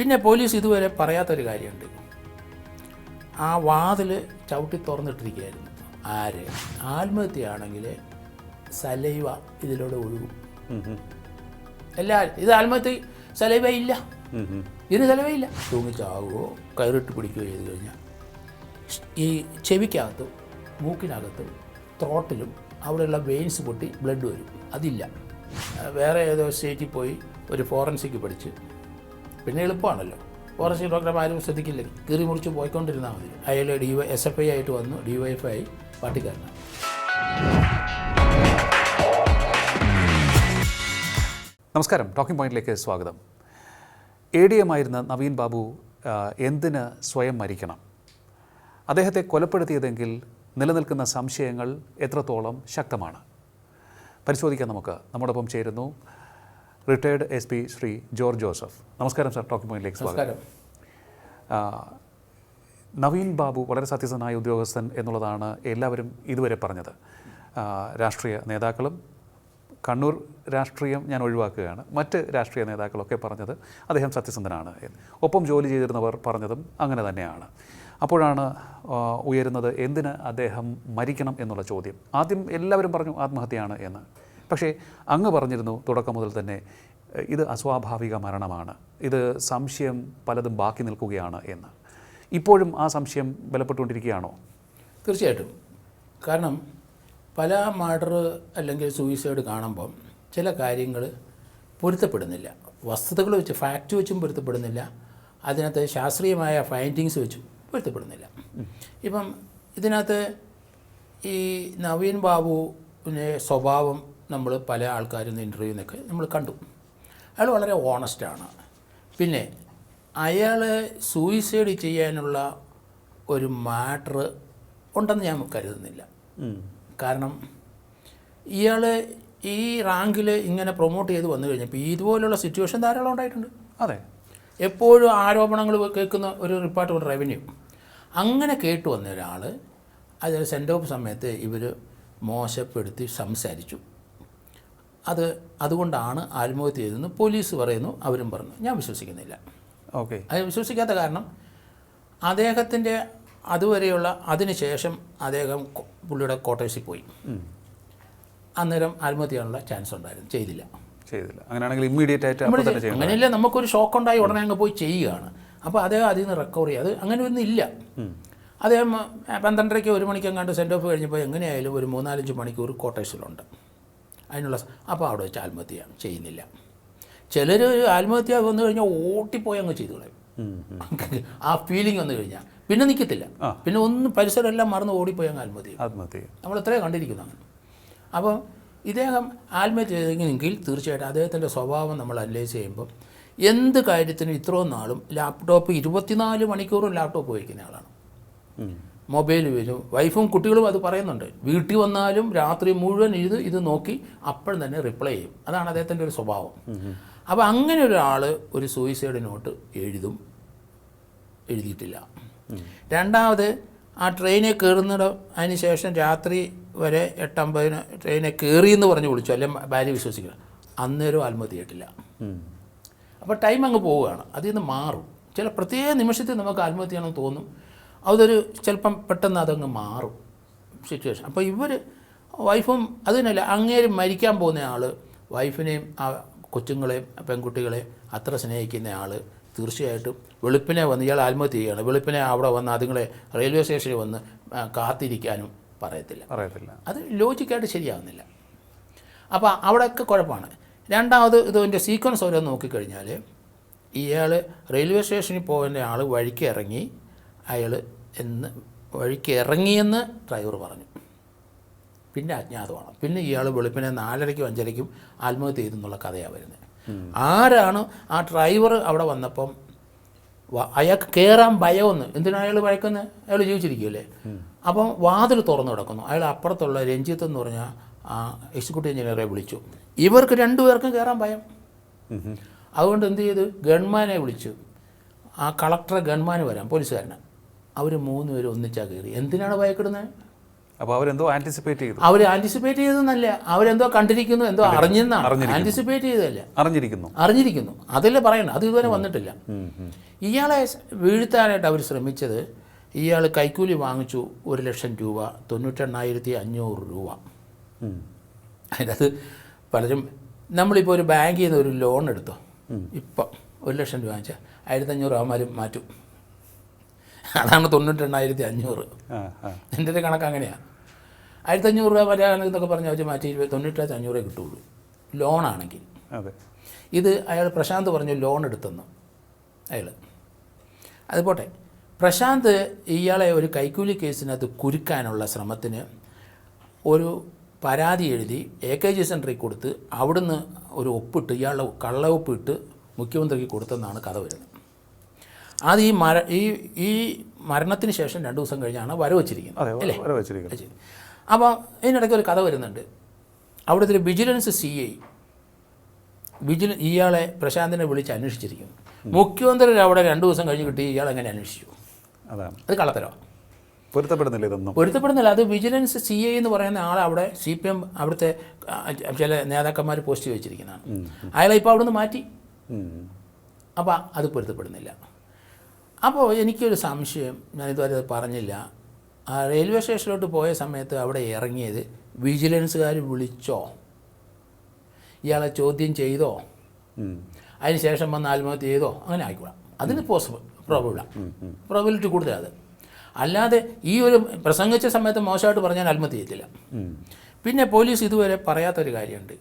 പിന്നെ പോലീസ് ഇതുവരെ പറയാത്തൊരു കാര്യമുണ്ട്. ആ വാതിൽ ചവിട്ടി തുറന്നിട്ടിരിക്കുകയായിരുന്നു. ആര്? ആത്മഹത്യയാണെങ്കിൽ സലൈവ ഇതിലൂടെ ഒഴുകും. എല്ലാവരും ഇത് ആത്മഹത്യ സലൈവ ഇല്ല. ഇതിന് സലൈവയില്ല തൂങ്ങിച്ചാവുകയോ കയറിട്ട് പിടിക്കുകയോ ചെയ്ത് കഴിഞ്ഞാൽ ഈ ചെവിക്കകത്തും മൂക്കിനകത്തും ത്രോട്ടിലും അവിടെയുള്ള വെയിൻസ് പൊട്ടി ബ്ലഡ് വരും. അതില്ല. വേറെ ഏതോ സ്റ്റേറ്റിൽ പോയി ഒരു ഫോറൻസിക് പഠിച്ച് പിന്നെ എളുപ്പമാണല്ലോ. ഫോറസ്റ്റ് ഡോക്ടർ ആരും ശ്രദ്ധിക്കില്ല. കീറി മുറിച്ച് പോയിക്കൊണ്ടിരുന്നാൽ മതി. അയാൾ D Y S F I ആയിട്ട് വന്നു. ഡി വൈ എഫ് ഐ പാർട്ടിക്കാരനാണ്. നമസ്കാരം. ടോക്കിംഗ് പോയിന്റിലേക്ക് സ്വാഗതം. എ ഡി എം ആയിരുന്ന നവീൻ ബാബു എന്തിന് സ്വയം മരിക്കണം? അദ്ദേഹത്തെ കൊലപ്പെടുത്തിയതെങ്കിൽ നിലനിൽക്കുന്ന സംശയങ്ങൾ എത്രത്തോളം ശക്തമാണ്? പരിശോധിക്കാൻ നമുക്ക്. നമ്മോടൊപ്പം ചേരുന്നു retired S P Shri George Joseph. നമസ്കാരം സാർ ടോക്കിംഗ് പോയിന്റിലേക്ക് സ്വാഗതം. നവീൻ ബാബു വളരെ സത്യസന്ധനായ ഉദ്യോഗസ്ഥൻ എന്നുള്ളതാണ് എല്ലാവരും ഇതുവരെ പറഞ്ഞത്. രാഷ്ട്രീയ നേതാക്കളും കണ്ണൂർ രാഷ്ട്രീയം ഞാൻ ഒഴിവാക്കുകയാണ്. മറ്റ് രാഷ്ട്രീയ നേതാക്കളൊക്കെ പറഞ്ഞത് അദ്ദേഹം സത്യസന്ധനാണ് ഒപ്പം ജോലി ചെയ്തിരുന്നവർ പറഞ്ഞതും അങ്ങനെ തന്നെയാണ്. അപ്പോഴാണ് ഉയരുന്നത് എന്തിന് അദ്ദേഹം മരിക്കണം എന്നുള്ള ചോദ്യം. ആദ്യം എല്ലാവരും പറഞ്ഞു ആത്മഹത്യയാണ് എന്ന്. പക്ഷേ അങ്ങ് പറഞ്ഞിരുന്നു തുടക്കം മുതൽ തന്നെ ഇത് അസ്വാഭാവിക മരണമാണ്. ഇത് സംശയം പലതും ബാക്കി നിൽക്കുകയാണ് എന്ന്. ഇപ്പോഴും ആ സംശയം ബലപ്പെട്ടുകൊണ്ടിരിക്കുകയാണോ? തീർച്ചയായിട്ടും. കാരണം പല മർഡർ അല്ലെങ്കിൽ സൂയിസൈഡ് കാണുമ്പം ചില കാര്യങ്ങൾ പൊരുത്തപ്പെടുന്നില്ല. വസ്തുതകൾ വെച്ച് ഫാക്റ്റ് വെച്ചും പൊരുത്തപ്പെടുന്നില്ല. അതിനകത്ത് ശാസ്ത്രീയമായ ഫൈൻഡിങ്സ് വെച്ചും പൊരുത്തപ്പെടുന്നില്ല. ഇപ്പം ഇതിനകത്ത് ഈ നവീൻ ബാബുവിന്റെ സ്വഭാവം നമ്മൾ പല ആൾക്കാരും ഇന്റർവ്യൂന്നൊക്കെ നമ്മൾ കണ്ടു. അയാൾ വളരെ ഓണസ്റ്റാണ് പിന്നെ അയാൾ സൂയിസൈഡ് ചെയ്യാനുള്ള ഒരു മാറ്റർ ഉണ്ടെന്ന് ഞാൻ കരുതുന്നില്ല. കാരണം ഇയാൾ ഈ റാങ്കിൽ ഇങ്ങനെ പ്രൊമോട്ട് ചെയ്ത് വന്നു കഴിഞ്ഞപ്പോൾ ഇതുപോലുള്ള സിറ്റുവേഷൻ ധാരാളം ഉണ്ടായിട്ടുണ്ട്. അതെ. എപ്പോഴും ആരോപണങ്ങൾ കേൾക്കുന്ന ഒരു റിപ്പോർട്ട് റവന്യൂ അങ്ങനെ കേട്ട് വന്ന ഒരാൾ അത് സെൻഡ് ഓഫ് സമയത്ത് ഇവർ മോശപ്പെടുത്തി സംസാരിച്ചു. അത് അതുകൊണ്ടാണ് ആത്മഹത്യ ചെയ്തതെന്ന് പോലീസ് പറയുന്നു. അവരും പറഞ്ഞു. ഞാൻ വിശ്വസിക്കുന്നില്ല. ഓക്കെ. അത് വിശ്വസിക്കാത്ത കാരണം അദ്ദേഹത്തിന്റെ അതുവരെയുള്ള അതിനുശേഷം അദ്ദേഹം പുള്ളിയുടെ ക്വാർട്ടേഴ്സിൽ പോയി. അന്നേരം ആത്മഹത്യ ചെയ്യാനുള്ള ചാൻസ് ഉണ്ടായിരുന്നു. ചെയ്തില്ല. ചെയ്തില്ല. അങ്ങനെയാണെങ്കിൽ ഇമ്മീഡിയറ്റ് ആയിട്ട് അങ്ങനെയല്ല നമുക്കൊരു ഷോക്ക് ഉണ്ടായി ഉടനെ അങ്ങ് പോയി ചെയ്യുകയാണ്. അപ്പോൾ അദ്ദേഹം അതിൽ നിന്ന് റിക്കവർ ചെയ്യുക അത് അങ്ങനെ ഒന്നും ഇല്ല അദ്ദേഹം പന്ത്രണ്ടരയ്ക്ക് ഒരു മണിക്കെങ്ങാണ്ട് സെൻഡ് ഓഫ് കഴിഞ്ഞപ്പോൾ എങ്ങനെയായാലും ഒരു മൂന്നാലഞ്ച് മണിക്കൂർ ക്വാർട്ടേഴ്സിലുണ്ട്. അതിനുള്ള അപ്പോൾ അവിടെ വെച്ച് ആത്മഹത്യ ചെയ്യുന്നില്ല. ചിലർ ആത്മഹത്യ വന്നു കഴിഞ്ഞാൽ ഓട്ടിപ്പോയി അങ്ങ് ചെയ്തു കളയും. ആ ഫീലിംഗ് വന്നു കഴിഞ്ഞാൽ പിന്നെ നിൽക്കത്തില്ല പിന്നെ ഒന്ന് പരിസരമെല്ലാം മറന്ന് ഓടിപ്പോയി അങ്ങ് ആത്മഹത്യ. നമ്മൾ ഇത്രയും അങ്ങനെ. അപ്പോൾ ഇദ്ദേഹം ആത്മഹത്യ ചെയ്തെങ്കിൽ തീർച്ചയായിട്ടും അദ്ദേഹത്തിന്റെ സ്വഭാവം നമ്മൾ അനലൈസ് ചെയ്യുമ്പോൾ എന്ത് കാര്യത്തിനും ഇത്രയും നാളും ലാപ്ടോപ്പ് ഇരുപത്തിനാല് മണിക്കൂറും ലാപ്ടോപ്പ് ഉപയോഗിക്കുന്ന ആളാണ്. മൊബൈൽ വരും. വൈഫും കുട്ടികളും അത് പറയുന്നുണ്ട്. വീട്ടിൽ വന്നാലും രാത്രി മുഴുവൻ ഇത് ഇത് നോക്കി അപ്പോൾ തന്നെ റിപ്ലൈ ചെയ്യും. അതാണ് അദ്ദേഹത്തിന്റെ ഒരു സ്വഭാവം. അപ്പോൾ അങ്ങനെ ഒരാൾ ഒരു സൂയിസൈഡ് നോട്ട് എഴുതും. എഴുതിയിട്ടില്ല. രണ്ടാമത് ആ ട്രെയിനിൽ കയറുന്നിട അതിന് ശേഷം രാത്രി വരെ എട്ടമ്പതിന് ട്രെയിനെ കയറി എന്ന് പറഞ്ഞ് വിളിച്ചു. അല്ലെ ഭാര്യ വിശ്വസിക്കുക. അന്നേരം ആത്മഹത്യ ചെയ്തിട്ടില്ല. അപ്പോൾ ടൈം അങ്ങ് പോവുകയാണ്. അതിൽ നിന്ന് മാറും. ചില പ്രത്യേക നിമിഷത്തിൽ നമുക്ക് ആത്മഹത്യ ചെയ്യണമെന്ന് തോന്നും. അതൊരു ചിലപ്പം പെട്ടെന്ന് അതങ്ങ് മാറും സിറ്റുവേഷൻ അപ്പോൾ ഇവർ വൈഫും അത് തന്നെയല്ല അങ്ങേര് മരിക്കാൻ പോകുന്ന ആൾ വൈഫിനെയും ആ കൊച്ചുങ്ങളെയും പെൺകുട്ടികളെയും അത്ര സ്നേഹിക്കുന്ന ആൾ തീർച്ചയായിട്ടും വെളുപ്പിനെ വന്ന് ഇയാൾ ആത്മഹത്യ ചെയ്യുകയാണ്. വെളുപ്പിനെ അവിടെ വന്ന് അതുങ്ങളെ റെയിൽവേ സ്റ്റേഷനിൽ വന്ന് കാത്തിരിക്കാനും പറയത്തില്ല. പറയത്തില്ല. അത് ലോജിക്കായിട്ട് ശരിയാവുന്നില്ല. അപ്പോൾ അവിടെയൊക്കെ കുഴപ്പമാണ്. രണ്ടാമത് ഇതിന്റെ സീക്വൻസ് ഓരോ നോക്കിക്കഴിഞ്ഞാൽ ഇയാൾ റെയിൽവേ സ്റ്റേഷനിൽ പോകേണ്ട ആൾ വഴിക്ക് ഇറങ്ങി അയാൾ എന്ന് വഴിക്ക് ഇറങ്ങിയെന്ന് ഡ്രൈവർ പറഞ്ഞു. പിന്നെ അജ്ഞാതമാണ്. പിന്നെ ഇയാൾ വെളുപ്പിനെ നാലരയ്ക്കും അഞ്ചരയ്ക്കും ആത്മഹത്യ ചെയ്തെന്നുള്ള കഥയാണ് വരുന്നത്. ആരാണ് ആ ഡ്രൈവർ അവിടെ വന്നപ്പം അയാൾക്ക് കയറാൻ ഭയമൊന്ന് എന്തിനാണ് അയാൾ ഭയക്കുന്നത് അയാൾ ജീവിച്ചിരിക്കുകയല്ലേ? അപ്പം വാതിൽ തുറന്നു കിടക്കുന്നു. അയാൾ അപ്പുറത്തുള്ള രഞ്ജിത്ത് എന്ന് പറഞ്ഞ ആ എക്സിക്യൂട്ടീവ് എഞ്ചിനീയറെ വിളിച്ചു. ഇവർക്ക് രണ്ടുപേർക്കും കയറാൻ ഭയം. അതുകൊണ്ട് എന്ത് ചെയ്തു? ഗൺമാനെ വിളിച്ചു. ആ കളക്ടറെ ഗൺമാന് വരാം പോലീസുകാരനെ. അവർ മൂന്ന് പേര് ഒന്നിച്ചാ കയറി എന്തിനാണ് ഭയപ്പെടുന്നത് അപ്പോൾ അവരെന്തോ ആന്റിസിപ്പേറ്റ് ചെയ്തു. അവർ ആന്റിസിപ്പേറ്റ് ചെയ്തെന്നല്ല അവരെന്തോ കണ്ടിരിക്കുന്നു എന്തോ അറിഞ്ഞെന്നാണ് ആന്റിസിപ്പേറ്റ് ചെയ്തല്ല അറിഞ്ഞിരിക്കുന്നു. അറിഞ്ഞിരിക്കുന്നു. അതല്ലേ പറയണം അത് ഇതുവരെ വന്നിട്ടില്ല. ഇയാളെ വീഴ്ത്താനായിട്ട് അവർ ശ്രമിച്ചത് ഇയാൾ കൈക്കൂലി വാങ്ങിച്ചു ഒരു ലക്ഷം രൂപ തൊണ്ണൂറ്റെണ്ണായിരത്തി അഞ്ഞൂറ് രൂപ. അതിനകത്ത് പലരും നമ്മളിപ്പോൾ ഒരു ബാങ്കിൽ നിന്ന് ഒരു ലോൺ എടുത്തു. ഇപ്പം ഒരു ലക്ഷം രൂപ വാങ്ങിച്ചാൽ ആയിരത്തഞ്ഞൂറ് അവന്മാരും മാറ്റും. അതാണ് തൊണ്ണൂറ്റെണ്ണായിരത്തി അഞ്ഞൂറ് എന്റെ ഒരു കണക്ക് അങ്ങനെയാണ് ആയിരത്തഞ്ഞൂറ് രൂപ വരാൻ എന്നൊക്കെ പറഞ്ഞാൽ അവർ മാറ്റി തൊണ്ണൂറ്റായിരത്തി അഞ്ഞൂറേ കിട്ടുള്ളൂ. ലോണാണെങ്കിൽ. അതെ. ഇത് അയാൾ പ്രശാന്ത് പറഞ്ഞു ലോൺ എടുത്തെന്ന്. അയാൾ. അത് പോട്ടെ. പ്രശാന്ത് ഇയാളെ ഒരു കൈക്കൂലി കേസിനകത്ത് കുരുക്കാനുള്ള ശ്രമത്തിന് ഒരു പരാതി എഴുതി എ കെ ജി സെന്ററിൽ കൊടുത്ത് അവിടുന്ന് ഒരു ഒപ്പിട്ട് ഇയാളുടെ കള്ള ഒപ്പിട്ട് മുഖ്യമന്ത്രിക്ക് കൊടുത്തെന്നാണ് കഥ വരുന്നത്. അത് ഈ മര ഈ ഈ മരണത്തിന് ശേഷം രണ്ട് ദിവസം കഴിഞ്ഞാണ് വരവച്ചിരിക്കുന്നത് അല്ലേ? വരെ വെച്ചിരിക്കുന്നു. അപ്പോൾ ഇതിനിടയ്ക്ക് ഒരു കഥ വരുന്നുണ്ട്. അവിടുത്തെ ഒരു വിജിലൻസ് സി ഐ വിജില ഇയാളെ പ്രശാന്തിനെ വിളിച്ച് അന്വേഷിച്ചിരിക്കുന്നു. മുഖ്യമന്ത്രി അവിടെ രണ്ട് ദിവസം കഴിഞ്ഞ് കിട്ടി ഇയാൾ എങ്ങനെ അന്വേഷിച്ചു? അതാണ്. അത് കള്ളത്തരമാണ് പൊരുത്തപ്പെടുന്നില്ല ഇതൊന്നും. പൊരുത്തപ്പെടുന്നില്ല. അത് വിജിലൻസ് സി ഐ എന്ന് പറയുന്ന ആളെ അവിടെ സി പി എം അവിടുത്തെ ചില നേതാക്കന്മാർ പോസ്റ്റ് വെച്ചിരിക്കുന്നതാണ്. അയാളെ ഇപ്പോൾ അവിടുന്ന് മാറ്റി. അപ്പം അപ്പോൾ അത് പൊരുത്തപ്പെടുന്നില്ല. അപ്പോൾ എനിക്കൊരു സംശയം. ഞാൻ ഇതുവരെ അത് പറഞ്ഞില്ല. ആ റെയിൽവേ സ്റ്റേഷനിലോട്ട് പോയ സമയത്ത് അവിടെ ഇറങ്ങിയത് വിജിലൻസുകാർ വിളിച്ചോ? ഇയാളെ ചോദ്യം ചെയ്തോ. അതിന് ശേഷം വന്ന് ആത്മഹത്യ ചെയ്തോ? അങ്ങനെ ആയിക്കോളാം അതിന് പോസിബിൾ. പ്രോബിളാണ് പ്രോബിലിറ്റി കൂടുതലാണ് അത്. അല്ലാതെ ഈ ഒരു പ്രസംഗിച്ച സമയത്ത് മോശമായിട്ട് പറഞ്ഞാൽ ആത്മഹത്യ ചെയ്യത്തില്ല. പിന്നെ പോലീസ് ഇതുവരെ പറയാത്തൊരു കാര്യമുണ്ട്.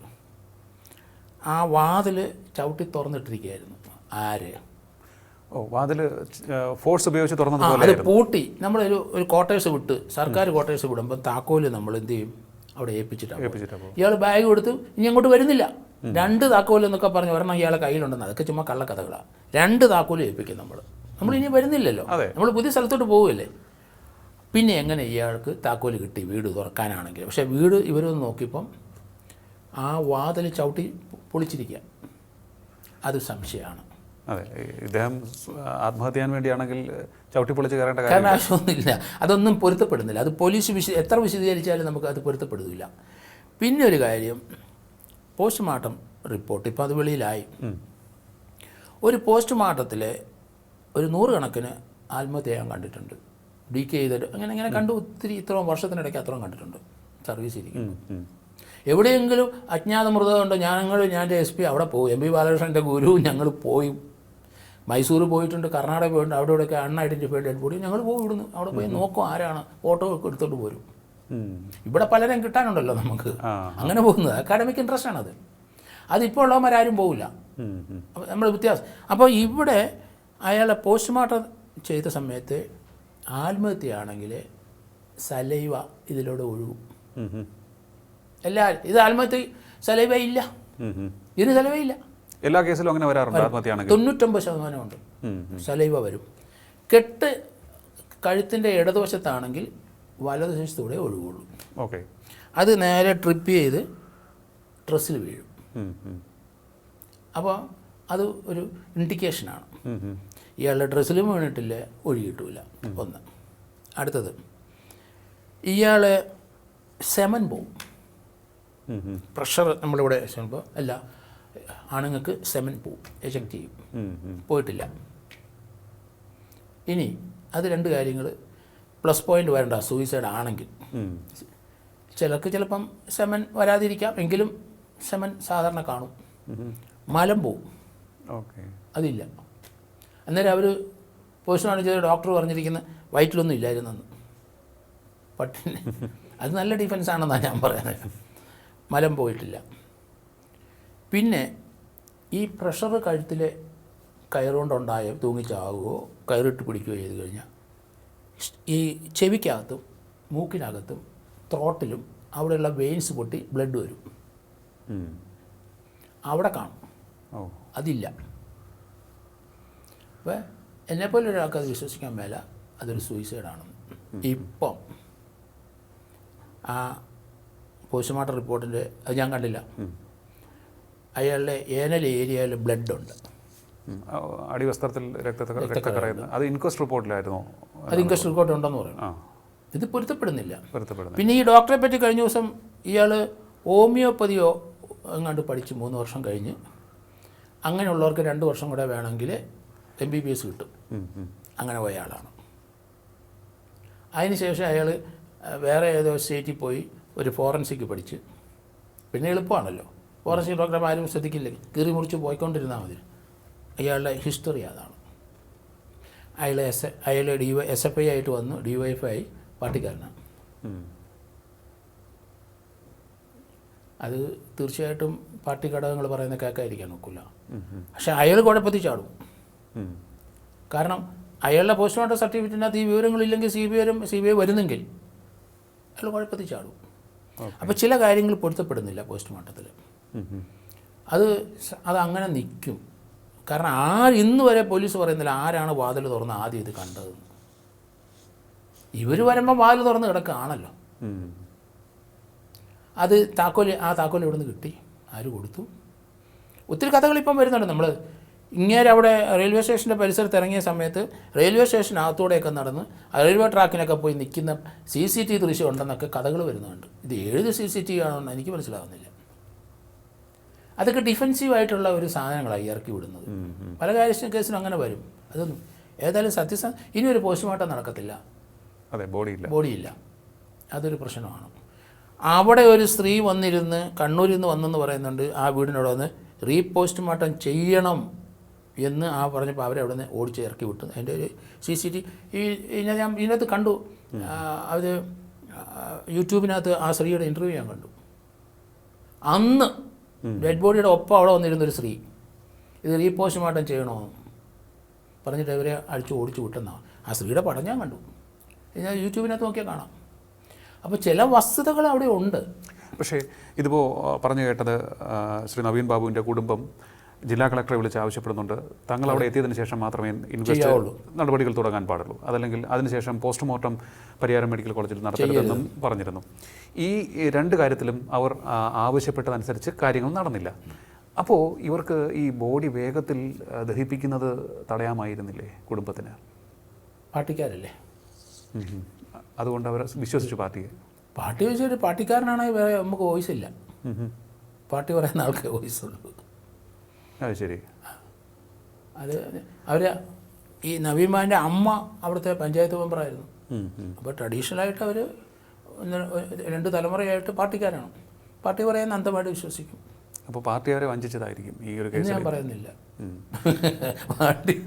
ആ വാതിൽ ചവിട്ടി തുറന്നിട്ടിരിക്കുകയായിരുന്നു. ആര്? ഓ വാതിൽ ഫോഴ്സ് ഉപയോഗിച്ച് തുറന്നത് അത് പൂട്ടി. നമ്മളൊരു ഒരു ക്വാർട്ടേഴ്സ് വിട്ട് സർക്കാർ ക്വാർട്ടേഴ്സ് വിടുമ്പോൾ താക്കോൽ നമ്മൾ എന്ത് ചെയ്യും? അവിടെ ഏൽപ്പിച്ചിട്ടാണ് ഏൽപ്പിച്ചിട്ടാ ഇയാൾ ബാഗ് കൊടുത്ത് ഇനി അങ്ങോട്ട് വരുന്നില്ല. രണ്ട് താക്കോൽ എന്നൊക്കെ പറഞ്ഞ് ഒരെണ്ണം ഇയാളെ കയ്യിലുണ്ടെന്ന്. അതൊക്കെ ചുമ്മാ കള്ളക്കഥകളാണ് രണ്ട് താക്കോൽ ഏൽപ്പിക്കും നമ്മൾ നമ്മൾ ഇനി വരുന്നില്ലല്ലോ. നമ്മൾ പുതിയ സ്ഥലത്തോട്ട് പോവുകയല്ലേ? പിന്നെ എങ്ങനെ ഇയാൾക്ക് താക്കോൽ കിട്ടി വീട് തുറക്കാനാണെങ്കിൽ? പക്ഷേ വീട് ഇവരൊന്ന് നോക്കിയപ്പം ആ വാതിൽ ചവിട്ടി പൊളിച്ചിരിക്കുക. അത് സംശയമാണ്. അതെ ഇദ്ദേഹം ആത്മഹത്യ ചെയ്യാൻ വേണ്ടിയാണെങ്കിൽ ചവിട്ടി പൊളിച്ച് കയറേണ്ട കാര്യം ആവശ്യമൊന്നുമില്ല അതൊന്നും പൊരുത്തപ്പെടുന്നില്ല. അത് പോലീസ് വിശ എത്ര വിശദീകരിച്ചാലും നമുക്ക് അത് പൊരുത്തപ്പെടുന്നില്ല. പിന്നെ ഒരു കാര്യം പോസ്റ്റ്മോർട്ടം റിപ്പോർട്ട് ഇപ്പോൾ അത് വെളിയിലായി. ഒരു പോസ്റ്റ്മോർട്ടത്തിൽ ഒരു നൂറുകണക്കിന് ആത്മഹത്യ ഞാൻ കണ്ടിട്ടുണ്ട്. ഡി കെ ചെയ്തിട്ട് അങ്ങനെ അങ്ങനെ കണ്ടു ഒത്തിരി ഇത്രയും വർഷത്തിനിടയ്ക്ക് അത്രയും കണ്ടിട്ടുണ്ട്. സർവീസ് ഇരിക്കും. എവിടെയെങ്കിലും അജ്ഞാത മൃതമുണ്ടോ ഞങ്ങൾ ഞാൻ എസ് പി അവിടെ പോകും എം പി ബാലകൃഷ്ണന്റെ ഗുരു ഞങ്ങൾ പോയി. മൈസൂർ പോയിട്ടുണ്ട് കർണാടക പോയിട്ടുണ്ട് അവിടെ ഇവിടെയൊക്കെ അണ്ണ ഐഡന്റിഫൈഡ് ഡെഡ് ബോഡി ഞങ്ങൾ പോകും ഇവിടുന്ന് അവിടെ പോയി നോക്കും ആരാണ്. ഫോട്ടോ ഒക്കെ എടുത്തോണ്ട് പോരും. ഇവിടെ പലരും കിട്ടാനുണ്ടല്ലോ നമുക്ക്. അങ്ങനെ പോകുന്നത്. അക്കാഡമിക് ഇൻട്രസ്റ്റ് ആണത്. അതിപ്പോൾ ഉള്ളവന്മാരാരും പോകില്ല നമ്മൾ വ്യത്യാസം. അപ്പോൾ ഇവിടെ അയാളെ പോസ്റ്റ്മോർട്ടം ചെയ്ത സമയത്ത് ആത്മഹത്യയാണെങ്കിൽ സലൈവ ഇതിലൂടെ ഒഴുകും. എല്ലാ ഇത് ആത്മഹത്യ സലൈവ ഇല്ല. ഇതിന് സലൈവ ഇല്ല. എല്ലാ കേസിലും അങ്ങനെ വരാറുണ്ട് ആത്മഹത്യയാണെങ്കിൽ. തൊണ്ണൂറ്റൊമ്പത് ശതമാനമുണ്ട്. ഉണ്ട് സലൈവ വരും. കെട്ട് കഴുത്തിന്റെ ഇടതുവശത്താണെങ്കിൽ വലതുവശത്തൂടെ ഒഴുകുള്ളൂ. ഓക്കെ. അത് നേരെ ട്രിപ്പ് ചെയ്ത് ഡ്രസ്സിൽ വീഴും. അപ്പോൾ അത് ഒരു ഇൻഡിക്കേഷനാണ്. ഇയാളുടെ ഡ്രസ്സിലും വീണിട്ടില്ല ഒഴുകിയിട്ടില്ല ഒന്ന്. അടുത്തത്. ഇയാൾ സെമൻ പോവും. പ്രഷർ നമ്മളിവിടെ അല്ല ആണുങ്ങൾക്ക് സെമൻ പോവും എജക്റ്റ് ചെയ്യും. പോയിട്ടില്ല. ഇനി അത് രണ്ട് കാര്യങ്ങൾ. പ്ലസ് പോയിന്റ് വരണ്ട സൂയിസൈഡ് ആണെങ്കിൽ. ചിലർക്ക് ചിലപ്പം സെമൻ വരാതിരിക്കാം എങ്കിലും സെമൻ സാധാരണ കാണും. മലം പോവും. ഓക്കെ. അതില്ല. അന്നേരം അവർ പോസ്റ്റ്മോർട്ടം ചെയ്ത ഡോക്ടർ പറഞ്ഞിരിക്കുന്ന വയറ്റിലൊന്നും ഇല്ലായിരുന്നെന്ന് പട്ടിന് അത് നല്ല ഡിഫൻസ് ആണെന്നാണ് ഞാൻ പറയുന്നത് മലം പോയിട്ടില്ല. പിന്നെ ഈ പ്രഷർ കഴുത്തിൽ കയറുകൊണ്ടുണ്ടായ തൂങ്ങിച്ചാവുകയോ കയറിട്ട് പിടിക്കുകയോ ചെയ്ത് കഴിഞ്ഞാൽ ഈ ചെവിക്കകത്തും മൂക്കിനകത്തും ത്രോട്ടിലും അവിടെയുള്ള വെയിൻസ് പൊട്ടി ബ്ലഡ് വരും. അവിടെ കാണും. അതില്ല. അപ്പോൾ എന്നെപ്പോലെ ഒരാൾക്ക് അത് വിശ്വസിക്കാൻ മേല അതൊരു സൂയിസൈഡാണെന്ന് ഇപ്പം ആ പോസ്റ്റ്മോർട്ടം റിപ്പോർട്ടിന്റെ അത് ഞാൻ കണ്ടില്ല. അയാളുടെ ഏനൽ ഏരിയയിൽ ബ്ലഡ് ഉണ്ട് ഉം. ആ, അടിവസ്ത്രത്തിൽ രക്തക്കറയുന്നത് അത് ഇൻക്വസ്റ്റ് റിപ്പോർട്ടിലായിരുന്നു. അത് ഇൻക്വസ്റ്റ് റിപ്പോർട്ട് ഉണ്ടെന്ന് പറയുന്നു ഇത് പൊരുത്തപ്പെടുന്നില്ല. പിന്നെ ഈ ഡോക്ടറെ പറ്റി കഴിഞ്ഞ ദിവസം ഇയാൾ ഹോമിയോപ്പതിയോ എങ്ങാണ്ട് പഠിച്ച് മൂന്ന് വർഷം കഴിഞ്ഞ് അങ്ങനെയുള്ളവർക്ക് രണ്ട് വർഷം കൂടെ വേണമെങ്കിൽ എം ബി ബി എസ് കിട്ടും. അങ്ങനെ പോയ ആളാണ്. അതിനുശേഷം അയാൾ വേറെ ഏതോ സ്റ്റേറ്റിൽ പോയി ഒരു ഫോറൻസിക് പഠിച്ച്. പിന്നെ എളുപ്പമാണല്ലോ. ഫോറൻസിക് ഡോക്ടറെ ആരും ശ്രദ്ധിക്കില്ല. കീറി മുറിച്ച് പോയിക്കൊണ്ടിരുന്നാൽ മതി. അയാളുടെ ഹിസ്റ്ററി അതാണ്. അയാൾ എസ് അയാൾ D Y S F I ആയിട്ട് വന്നു. ഡി വൈ എഫ് ആയി പാർട്ടിക്കാരനാണ്. അത് തീർച്ചയായിട്ടും പാർട്ടി ഘടകങ്ങൾ പറയുന്ന കേൾക്കാതിരിക്കാൻ നോക്കില്ല പക്ഷെ അയാൾ കുഴപ്പത്തിൽ ചാടും. കാരണം അയാളുടെ പോസ്റ്റ്മോർട്ടം സർട്ടിഫിക്കറ്റിനകത്ത് ഈ വിവരങ്ങളില്ലെങ്കിൽ C B I C B I വരുന്നെങ്കിൽ അയാൾ കുഴപ്പത്തിൽ ചാടും. അപ്പോൾ ചില കാര്യങ്ങൾ പൊരുത്തപ്പെടുന്നില്ല പോസ്റ്റ്മോർട്ടത്തിൽ. അത് അത് അങ്ങനെ നിൽക്കും. കാരണം ആ ഇന്ന് വരെ പോലീസ് പറയുന്നില്ല ആരാണ് വാതിൽ തുറന്ന് ആദ്യം ഇത് കണ്ടത്? ഇവർ വരുമ്പോൾ വാതിൽ തുറന്ന് കിടക്കുകയാണല്ലോ. അത് താക്കോൽ ആ താക്കോൽ ഇവിടുന്ന് കിട്ടി? ആര് കൊടുത്തു? ഒത്തിരി കഥകൾ ഇപ്പം വരുന്നുണ്ട്. നമ്മൾ ഇങ്ങേരെ അവിടെ റെയിൽവേ സ്റ്റേഷന്റെ പരിസരത്ത് ഇറങ്ങിയ സമയത്ത് റെയിൽവേ സ്റ്റേഷനകത്തൂടെയൊക്കെ നടന്ന് റെയിൽവേ ട്രാക്കിനൊക്കെ പോയി നിൽക്കുന്ന സി സി ടി ദൃശ്യം ഉണ്ടെന്നൊക്കെ കഥകൾ വരുന്നുണ്ട്. ഇത് ഏത് സി സി ടി ആണെന്ന് എനിക്ക് മനസ്സിലാവുന്നില്ല. അതൊക്കെ ഡിഫെൻസീവ് ആയിട്ടുള്ള ഒരു സാധനങ്ങളാണ് ഇറക്കി വിടുന്നത്. പല കാര്യ കേസിനും അങ്ങനെ വരും. അതൊന്നും ഏതായാലും സത്യസ ഇനി ഒരു പോസ്റ്റ്മോർട്ടം നടക്കത്തില്ല. അതെ ബോഡിയില്ല ബോഡിയില്ല അതൊരു പ്രശ്നമാണ്. അവിടെ ഒരു സ്ത്രീ വന്നിരുന്ന് കണ്ണൂരിൽ നിന്ന് വന്നെന്ന് പറയുന്നുണ്ട് ആ വീടിനോട് വന്ന് റീപോസ്റ്റ്മോർട്ടം ചെയ്യണം എന്ന് ആ പറഞ്ഞപ്പോൾ അവരെ അവിടെ നിന്ന് ഓടിച്ച് ഇറക്കി വിട്ടു. അതിന്റെ ഒരു സി സി ടി ഈ ഞാൻ ഇതിനകത്ത് കണ്ടു. അത് യൂട്യൂബിനകത്ത് ആ സ്ത്രീയുടെ ഇന്റർവ്യൂ ഞാൻ കണ്ടു. അന്ന് ഡെഡ് ബോഡിയുടെ ഒപ്പം അവിടെ വന്നിരുന്നൊരു സ്ത്രീ. ഇത് റീപോസ്റ്റ്മോർട്ടം ചെയ്യണോ? പറഞ്ഞിട്ട് ഇവരെ അടിച്ച് ഓടിച്ചു വിട്ടെന്നാണ് ആ സ്ത്രീയുടെ പടം ഞാൻ കണ്ടു. ഞാൻ യൂട്യൂബിനകത്ത് നോക്കിയാൽ കാണാം. അപ്പോൾ ചില വസ്തുതകൾ അവിടെ ഉണ്ട്. പക്ഷേ ഇതിപ്പോൾ പറഞ്ഞു കേട്ടത് ശ്രീ നവീൻ ബാബുവിന്റെ കുടുംബം ജില്ലാ കളക്ടറെ വിളിച്ച് ആവശ്യപ്പെടുന്നുണ്ട്. തങ്ങൾ അവിടെ എത്തിയതിനു ശേഷം മാത്രമേ ഇൻവെസ്റ്റ്. നടപടികൾ തുടങ്ങാൻ പാടുള്ളൂ. അതല്ലെങ്കിൽ അതിനുശേഷം പോസ്റ്റ്മോർട്ടം പരിയാരം മെഡിക്കൽ കോളേജിൽ നടത്തരുതെന്നും പറഞ്ഞിരുന്നു. ഈ രണ്ട് കാര്യത്തിലും അവർ ആവശ്യപ്പെട്ടതനുസരിച്ച് കാര്യങ്ങൾ നടന്നില്ല. അപ്പോൾ ഇവർക്ക് ഈ ബോഡി വേഗത്തിൽ ദഹിപ്പിക്കുന്നത് തടയാമായിരുന്നില്ലേ കുടുംബത്തിന്? പാർട്ടിക്കാരല്ലേ. അതുകൊണ്ട് അവർ വിശ്വസിച്ചു പാർട്ടിയെ. പാർട്ടി വെച്ചൊരു പാർട്ടിക്കാരനാണെങ്കിൽ വേറെ നമുക്ക് വോയിസ് ഇല്ല. പാർട്ടി പറയുന്ന ആൾക്കേ വോയിസ് ഉള്ളൂ. അത് ശരി. അത് അവർ ഈ നവീമാന്റെ അമ്മ അവിടുത്തെ പഞ്ചായത്ത് മെമ്പറായിരുന്നു. അപ്പോൾ ട്രഡീഷണലായിട്ട് അവർ രണ്ട് തലമുറയായിട്ട് പാർട്ടിക്കാരാണ്. പാർട്ടി പറയുന്ന അന്തമായിട്ട് വിശ്വസിക്കും. അപ്പോൾ പാർട്ടി അവരെ വഞ്ചിച്ചതായിരിക്കും ഈ ഒരു കേസ് ഞാൻ പറയുന്നില്ല. പാർട്ടി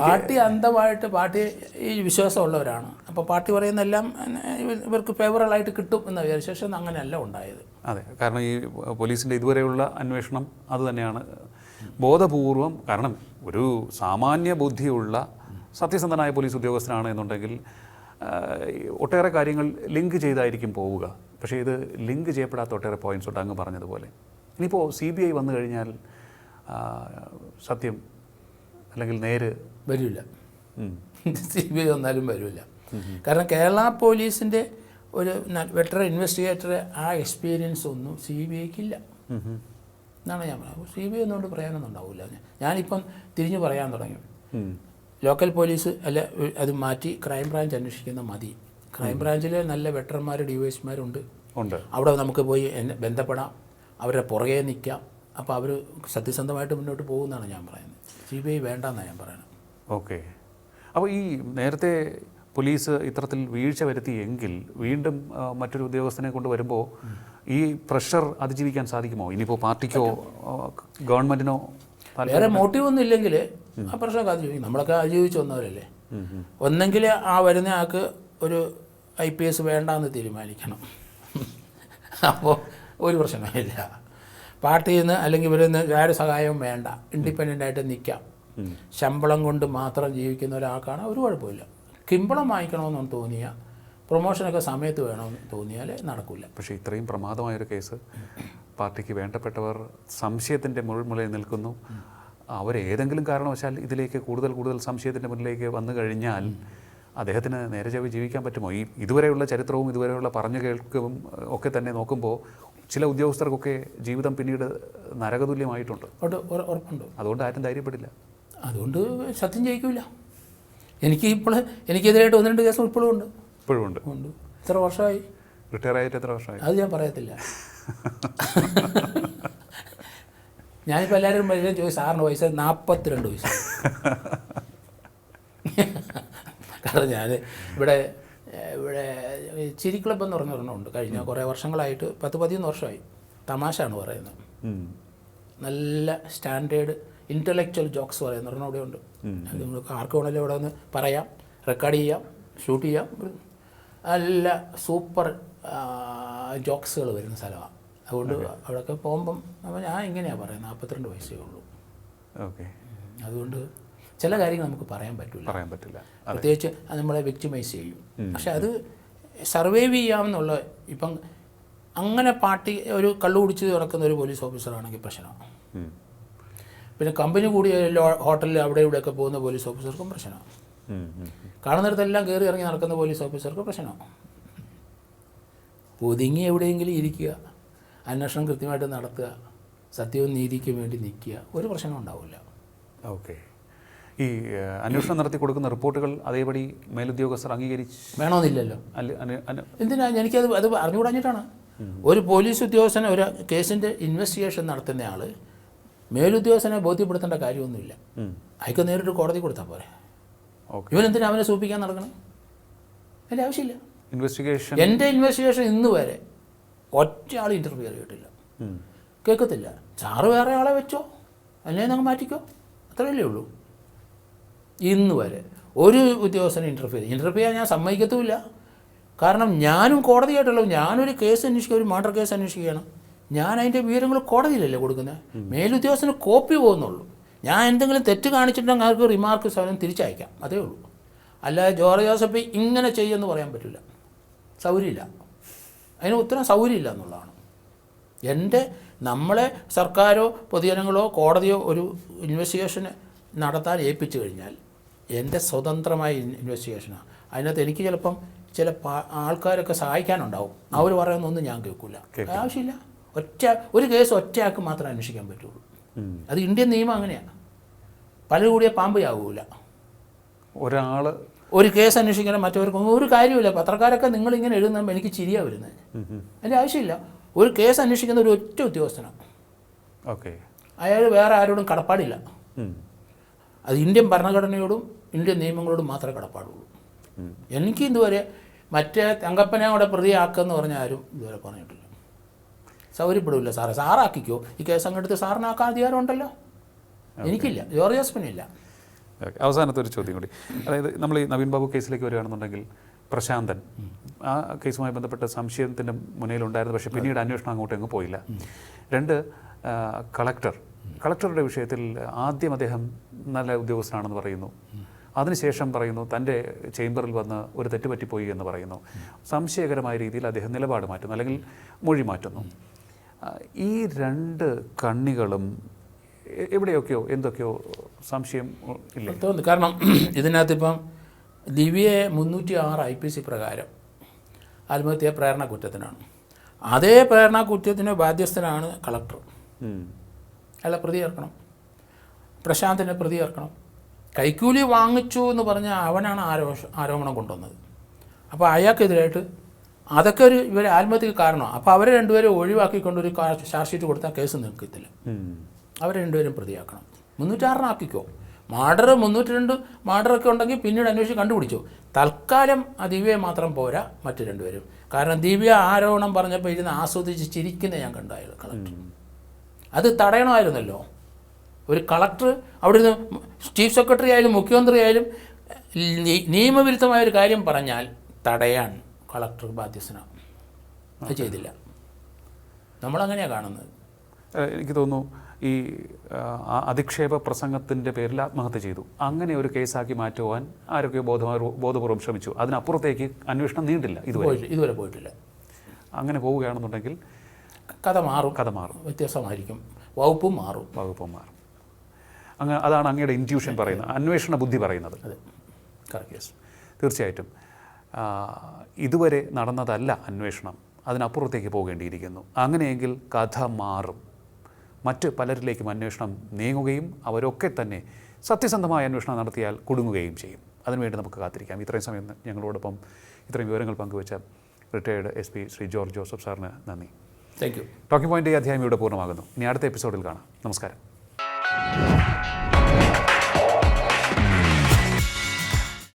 പാർട്ടി അന്ധമായിട്ട് പാർട്ടി ഈ വിശ്വാസമുള്ളവരാണ്. അപ്പോൾ പാർട്ടി പറയുന്നെല്ലാം ഇവ- ഇവർക്ക് ഫേവറബിളായിട്ട് കിട്ടും എന്ന് വിചാരിച്ച ശേഷം അങ്ങനെയല്ല ഉണ്ടായത്. അതെ. കാരണം ഈ പോലീസിന്റെ ഇതുവരെയുള്ള അന്വേഷണം അത് തന്നെയാണ്. ബോധപൂർവം കാരണം ഒരു സാമാന്യ ബുദ്ധിയുള്ള സത്യസന്ധനായ പോലീസ് ഉദ്യോഗസ്ഥനാണ് എന്നുണ്ടെങ്കിൽ ഒട്ടേറെ കാര്യങ്ങൾ ലിങ്ക് ചെയ്തായിരിക്കും പോവുക. പക്ഷേ ഇത് ലിങ്ക് ചെയ്യപ്പെടാത്ത ഒട്ടേറെ പോയിന്റ്സ് ഉണ്ട് അങ്ങ് പറഞ്ഞതുപോലെ. ഇനിയിപ്പോൾ സി ബി ഐ വന്നു കഴിഞ്ഞാൽ സത്യം അല്ലെങ്കിൽ നേര് വരില്ല. സി ബി ഐ വന്നാലും വരില്ല. കാരണം കേരള പോലീസിന്റെ ഒരു വെറ്റർ ഇൻവെസ്റ്റിഗേറ്റർ ആ എക്സ്പീരിയൻസ് ഒന്നും സി ബി ഐക്കില്ല ഇല്ല. എന്നാണ് ഞാൻ പറയുന്നത് സി ബി ഐ ഒന്നുകൊണ്ട് പറയാനൊന്നും ഉണ്ടാവില്ല ഞാനിപ്പം തിരിഞ്ഞു പറയാൻ തുടങ്ങി. ലോക്കൽ പോലീസ് അല്ല അത് മാറ്റി ക്രൈം ബ്രാഞ്ച് അന്വേഷിക്കുന്ന മതി. ക്രൈം ബ്രാഞ്ചിൽ നല്ല വെറ്റർമാർ ഡി വൈസ്മാരുണ്ട് ഉണ്ട്. അവിടെ നമുക്ക് പോയി എന്നെ ബന്ധപ്പെടാം. അവരുടെ പുറകെ നിൽക്കാം അപ്പോൾ അവർ സത്യസന്ധമായിട്ട് മുന്നോട്ട് പോകുമെന്നാണ് ഞാൻ പറയുന്നത്. സി ബി ഐ വേണ്ടെന്നാണ് ഞാൻ പറയുന്നത്. ഓക്കെ. അപ്പോൾ ഈ നേരത്തെ പോലീസ് ഇത്തരത്തിൽ വീഴ്ച വരുത്തിയെങ്കിൽ വീണ്ടും മറ്റൊരു ഉദ്യോഗസ്ഥനെ കൊണ്ട് വരുമ്പോൾ ഈ പ്രഷർ അതിജീവിക്കാൻ സാധിക്കുമോ? ഇനിയിപ്പോൾ പാർട്ടിക്കോ ഗവൺമെന്റിനോ ഗവൺമെന്റിനോ വേറെ മോട്ടീവ് ഒന്നും ഇല്ലെങ്കിൽ ആ പ്രശ്നമൊക്കെ അതിജീവിക്കും നമ്മളൊക്കെ അതിജീവിച്ച് വന്നവരല്ലേ? ഒന്നെങ്കിൽ ആ വരുന്ന ആൾക്ക് ഒരു ഐ പി എസ് വേണ്ടാന്ന് തീരുമാനിക്കണം. അപ്പോൾ ഒരു പ്രശ്നമില്ല പാർട്ടിയിൽ നിന്ന് അല്ലെങ്കിൽ ഇവരിൽ നിന്ന് വേറെ സഹായവും വേണ്ട. ഇൻഡിപെൻഡന്റ് ആയിട്ട് നിൽക്കാം ശമ്പളം കൊണ്ട് മാത്രം ജീവിക്കുന്ന ഒരാൾക്കാണ് ഒരു കുഴപ്പമില്ല കിമ്പളം വാങ്ങിക്കണമെന്ന് തോന്നിയ. പ്രൊമോഷനൊക്കെ സമയത്ത് വേണമെന്ന് തോന്നിയാൽ നടക്കില്ല പക്ഷേ ഇത്രയും പ്രമാദമായൊരു കേസ്. പാർട്ടിക്ക് വേണ്ടപ്പെട്ടവർ സംശയത്തിന്റെ മുഴുമുളയിൽ നിൽക്കുന്നു. അവരേതെങ്കിലും കാരണവശാൽ ഇതിലേക്ക് കൂടുതൽ കൂടുതൽ സംശയത്തിന്റെ മുന്നിലേക്ക് വന്നു കഴിഞ്ഞാൽ അദ്ദേഹത്തിന് നേരെ ചവി ജീവിക്കാൻ പറ്റുമോ? ഈ ഇതുവരെയുള്ള ചരിത്രവും ഇതുവരെയുള്ള പറഞ്ഞു കേൾക്കും ഒക്കെ തന്നെ നോക്കുമ്പോൾ ചില ഉദ്യോഗസ്ഥർക്കൊക്കെ ജീവിതം പിന്നീട് നരകതുല്യമായിട്ടുണ്ട്. അതുകൊണ്ട് ഉറ- ഉറപ്പുണ്ട്. അതുകൊണ്ട് ആരും ധൈര്യപ്പെടില്ല. അതുകൊണ്ട് സത്യം ജയിക്കില്ല എനിക്ക് ഇപ്പോൾ എനിക്കെതിരായിട്ട് ഒന്ന് രണ്ട് കേസും ഇപ്പോഴും ഉണ്ട്. ഇപ്പോഴും ഉണ്ട്. ഉണ്ട്. എത്ര വർഷമായി? റിട്ടയർ ആയിട്ട് എത്ര വർഷമായി? അത് ഞാൻ പറയത്തില്ല. ഞാനിപ്പോൾ എല്ലാവരും വലിയ ചോദിച്ചു സാറിന് വയസ്സ് നാൽപ്പത്തിരണ്ട് വയസ്സ്. കാരണം ഞാൻ ഇവിടെ ഇവിടെ ചിരി ക്ലബ് എന്ന് പറഞ്ഞ ഒരെണ്ണമുണ്ട് കഴിഞ്ഞ കുറേ വർഷങ്ങളായിട്ട് പത്ത് പതിനൊന്ന് വർഷമായി. തമാശയാണ് പറയുന്നത്. നല്ല സ്റ്റാൻഡേർഡ് ഇന്റലക്ച്വൽ ജോക്സ് പറയുന്ന ഒരെണ്ണം ഉണ്ട് അത് നിങ്ങൾക്ക് ആർക്ക് വേണമെങ്കിലും ഇവിടെ ഒന്ന് പറയാം റെക്കോർഡ് ചെയ്യാം ഷൂട്ട് ചെയ്യാം. നല്ല സൂപ്പർ ജോക്സുകൾ വരുന്ന സ്ഥലമാണ് അതുകൊണ്ട് അവിടെയൊക്കെ പോകുമ്പം അപ്പോൾ ഞാൻ ഇങ്ങനെയാണ് പറയുന്നത് നാൽപ്പത്തിരണ്ട് വയസ്സേ ഉള്ളൂ. ഓക്കെ. അതുകൊണ്ട് ചില കാര്യങ്ങൾ നമുക്ക് പറയാൻ പറ്റില്ല പറയാൻ പറ്റില്ല. പ്രത്യേകിച്ച് അത് നമ്മളെ വിക്ടിമൈസ് ചെയ്യും. പക്ഷെ അത് സർവൈവ് ചെയ്യാമെന്നുള്ള ഇപ്പം അങ്ങനെ പാർട്ടി ഒരു കള്ളു കുടിച്ച് നടക്കുന്ന ഒരു പോലീസ് ഓഫീസറാണെങ്കിൽ പ്രശ്നമാണ്. പിന്നെ കമ്പനി കൂടി ഹോട്ടലിൽ അവിടെ ഇവിടെയൊക്കെ പോകുന്ന പോലീസ് ഓഫീസർക്കും പ്രശ്നമാണ്. കാണുന്നിടത്തെല്ലാം കയറി ഇറങ്ങി നടക്കുന്ന പോലീസ് ഓഫീസർക്ക് പ്രശ്നമാണ് ഒതുങ്ങി എവിടെയെങ്കിലും ഇരിക്കുക അന്വേഷണം കൃത്യമായിട്ട് നടത്തുക സത്യവും നീതിക്കും വേണ്ടി നിൽക്കുക ഒരു പ്രശ്നം ഉണ്ടാവില്ല. ഓക്കെ. ഈ അന്വേഷണം നടത്തി കൊടുക്കുന്ന റിപ്പോർട്ടുകൾ അതേപടി മേലുദ്യോഗസ്ഥർ അംഗീകരിച്ച് വേണമെന്നില്ലല്ലോ. എന്തിനാ? എനിക്കത് അത് അറിഞ്ഞുകൂടാഞ്ഞിട്ടാണ്. ഒരു പോലീസ് ഉദ്യോഗസ്ഥനെ ഒരു കേസിന്റെ ഇൻവെസ്റ്റിഗേഷൻ നടത്തുന്ന ആൾ മേലുദ്യോഗസ്ഥനെ ബോധ്യപ്പെടുത്തേണ്ട കാര്യമൊന്നുമില്ല. അയക്ക് നേരിട്ട് കോടതി കൊടുത്താൽ പോരെ. ഇവനെന്തിനാ അവനെ സൂപ്പിക്കാൻ നടക്കണം? അതിന്റെ ആവശ്യമില്ല. ഇൻവെസ്റ്റിഗേഷൻ എന്റെ ഇൻവെസ്റ്റിഗേഷൻ ഇന്ന് വരെ ഒറ്റയാൾ ഇന്റർവ്യൂ ഉം. കേൾക്കത്തില്ല സാറ് വേറെ ആളെ വെച്ചോ? അല്ലെങ്കിൽ നമുക്ക് മാറ്റിക്കോ? അത്രയല്ലേ ഉള്ളൂ. ഇന്ന് വരെ ഒരു ഉദ്യോഗസ്ഥനെ ഇന്റർവ്യൂ ചെയ്ത് ഇന്റർവ്യൂ ചെയ്യാൻ ഞാൻ സമ്മതിക്കത്തുമില്ല. കാരണം ഞാനും കോടതിയായിട്ടുള്ളൂ ഞാനൊരു കേസ് അന്വേഷിക്കുക ഒരു മർഡർ കേസ് അന്വേഷിക്കുകയാണ്. ഞാൻ അതിന്റെ വിവരങ്ങൾ കോടതിയിലല്ലേ കൊടുക്കുന്നത് മേലുദ്യോഗസ്ഥന് കോപ്പി പോകുന്നുള്ളൂ. ഞാൻ എന്തെങ്കിലും തെറ്റ് കാണിച്ചിട്ടുണ്ടെങ്കിൽ അവർക്ക് റിമാർക്ക് സൗകര്യം തിരിച്ചയക്കാം. അതേ ഉള്ളൂ. അല്ലാതെ ജോർജ് ജോസഫ് ഇങ്ങനെ ചെയ്യുമെന്ന് പറയാൻ പറ്റില്ല. സൗകര്യമില്ല. അതിന് ഉത്തരം സൗകര്യമില്ല എന്നുള്ളതാണ്. എന്റെ നമ്മളെ സർക്കാരോ പൊതുജനങ്ങളോ കോടതിയോ ഒരു ഇൻവെസ്റ്റിഗേഷൻ നടത്താൻ ഏൽപ്പിച്ചു കഴിഞ്ഞാൽ എന്റെ സ്വതന്ത്രമായ ഇൻവെസ്റ്റിഗേഷനാണ് അതിനകത്ത് എനിക്ക് ചിലപ്പം ചില ആൾക്കാരൊക്കെ സഹായിക്കാനുണ്ടാവും. അവർ പറയുന്നൊന്നും ഞാൻ കേൾക്കില്ല. ആവശ്യമില്ല. ഒറ്റ ഒരു കേസ് ഒറ്റയാൾക്ക് മാത്രമേ അന്വേഷിക്കാൻ പറ്റുള്ളൂ. അത് ഇന്ത്യൻ നിയമം അങ്ങനെയാണ്. പലരും കൂടിയ പാമ്പയാവൂല ഒരാൾ ഒരു കേസ് അന്വേഷിക്കണം മറ്റവർക്കൊന്നും ഒരു കാര്യമില്ല പത്രക്കാരൊക്കെ നിങ്ങളിങ്ങനെ എഴുതുന്ന എനിക്ക് ചിരിയാ വരുന്നത് അതിന്റെ ആവശ്യമില്ല. ഒരു കേസ് അന്വേഷിക്കുന്ന ഒരു ഒറ്റ ഉദ്യോഗസ്ഥനാണ് ഓക്കെ. അയാൾ വേറെ ആരോടും കടപ്പാടില്ല. അത് ഇന്ത്യൻ ഭരണഘടനയോടും ഇന്ത്യൻ നിയമങ്ങളോടും മാത്രമേ കടപ്പാടുള്ളൂ. എനിക്ക് ഇതുവരെ മറ്റേ തങ്കപ്പനെ അവിടെ പ്രതിയാക്കുമെന്ന് പറഞ്ഞ ആരും ഇതുവരെ പറഞ്ഞിട്ടില്ല. സൗകര്യപ്പെടില്ല സാറേ. സാറാക്കിക്കോ. ഈ കേസ് അങ്ങെടുത്ത് സാറിനാക്കാൻ അധികാരം ഉണ്ടല്ലോ. എനിക്കില്ല. ജോർജ് ജോസഫിനില്ല. അവസാനത്തെ ഒരു ചോദ്യം കൂടി. അതായത് നമ്മൾ ഈ നവീൻ ബാബു കേസിലേക്ക് വരികയാണെന്നുണ്ടെങ്കിൽ പ്രശാന്തൻ ആ കേസുമായി ബന്ധപ്പെട്ട സംശയത്തിന്റെ മുന്നിലുണ്ടായിരുന്നു പക്ഷേ പിന്നീട് അന്വേഷണം അങ്ങോട്ട് അങ്ങ് പോയില്ല. രണ്ട് കളക്ടർ. കളക്ടറുടെ വിഷയത്തിൽ ആദ്യം അദ്ദേഹം നല്ല ഉദ്യോഗസ്ഥനാണെന്ന് പറയുന്നു. അതിനുശേഷം പറയുന്നു തന്റെ ചേംബറിൽ വന്ന് ഒരു തെറ്റുപറ്റിപ്പോയി എന്ന് പറയുന്നു. സംശയകരമായ രീതിയിൽ അദ്ദേഹം നിലപാട് മാറ്റുന്നു അല്ലെങ്കിൽ മൊഴി മാറ്റുന്നു. ഈ രണ്ട് കണ്ണികളും എവിടെയൊക്കെയോ എന്തൊക്കെയോ സംശയം ഇല്ല? തോന്നുന്നു. കാരണം ഇതിനകത്ത് ഇപ്പം ദിവ്യയെ മുന്നൂറ്റി ആറ് ഐ പി സി പ്രകാരം ആത്മഹത്യ പ്രേരണ കുറ്റത്തിനാണ്. അതേ പ്രേരണ കുറ്റത്തിന് ബാധ്യസ്ഥനാണ് കളക്ടർ. അല്ല അയാളെ പ്രതി ചേർക്കണം. പ്രശാന്തിനെ പ്രതി ചേർക്കണം. കൈക്കൂലി വാങ്ങിച്ചു എന്ന് പറഞ്ഞ അവനാണ് ആരോഷ ആരോപണം കൊണ്ടുവന്നത്. അപ്പോൾ അയാൾക്കെതിരായിട്ട് അതൊക്കെ ഒരു ഇവർ ആത്മഹത്യക്ക് കാരണമാണ് അപ്പോൾ അവരെ രണ്ടുപേരും ഒഴിവാക്കിക്കൊണ്ട് ഒരു ചാർജ് ഷീറ്റ് കൊടുത്താൽ കേസ് നിൽക്കത്തില്ല. അവരെ രണ്ടുപേരും പ്രതിയാക്കണം. മുന്നൂറ്റാറിനാക്കിക്കോ മാർഡർ മുന്നൂറ്റി രണ്ട് മാർഡറൊക്കെ ഉണ്ടെങ്കിൽ പിന്നീട് അന്വേഷിച്ച് കണ്ടുപിടിച്ചു. തൽക്കാലം ആ ദിവ്യയെ മാത്രം പോരാ മറ്റു രണ്ടുപേരും. കാരണം ദിവ്യ ആരോപണം പറഞ്ഞപ്പോൾ ഇരുന്ന് ആസ്വദിച്ച് ചിരിക്കുന്ന ഞാൻ കണ്ടായിരുന്നു കളക്ടർ അത് തടയണമായിരുന്നല്ലോ. ഒരു കളക്ടർ അവിടെ നിന്ന് ചീഫ് സെക്രട്ടറി ആയാലും മുഖ്യമന്ത്രി ആയാലും നിയമവിരുദ്ധമായ ഒരു കാര്യം പറഞ്ഞാൽ തടയാൻ കളക്ടർ ബാധ്യസ്ഥനാണ് അത് ചെയ്തില്ല. നമ്മളങ്ങനെയാണ് കാണുന്നത്. എനിക്ക് തോന്നുന്നു ഈ അധിക്ഷേപ പ്രസംഗത്തിന്റെ പേരിൽ ആത്മഹത്യ ചെയ്തു. അങ്ങനെ ഒരു കേസാക്കി മാറ്റുവാൻ ആരൊക്കെ ബോധപൂർവം ശ്രമിച്ചു. അതിനപ്പുറത്തേക്ക് അന്വേഷണം നീണ്ടില്ല ഇതുവരെ. ഇതുവരെ പോയിട്ടില്ല. അങ്ങനെ പോവുകയാണെന്നുണ്ടെങ്കിൽ കഥ മാറും. കഥ മാറും. വ്യത്യാസമായിരിക്കും. വകുപ്പും മാറും. വകുപ്പും മാറും. അങ്ങ് അതാണ് അങ്ങയുടെ ഇന്റ്യൂഷൻ പറയുന്നത്. അന്വേഷണ ബുദ്ധി പറയുന്നത്. അതെ. തീർച്ചയായിട്ടും. ഇതുവരെ നടന്നതല്ല അന്വേഷണം. അതിനപ്പുറത്തേക്ക് പോകേണ്ടിയിരിക്കുന്നു. അങ്ങനെയെങ്കിൽ കഥ മാറും. മറ്റ് പലരിലേക്കും അന്വേഷണം നീങ്ങുകയും അവരൊക്കെ തന്നെ സത്യസന്ധമായ അന്വേഷണം നടത്തിയാൽ കുടുങ്ങുകയും ചെയ്യും. അതിനുവേണ്ടി നമുക്ക് കാത്തിരിക്കാം. ഇത്രയും സമയം ഞങ്ങളോടൊപ്പം ഇത്രയും വിവരങ്ങൾ പങ്കുവെച്ച retired S P Shri George Joseph സാറിന് നന്ദി. താങ്ക് യു ടോക്കിംഗ് പോയിന്റ് ഈ അധ്യായം ഇവിടെ പൂർണമാകുന്നു. ഇനി അടുത്ത എപ്പിസോഡിൽ കാണാം. നമസ്കാരം.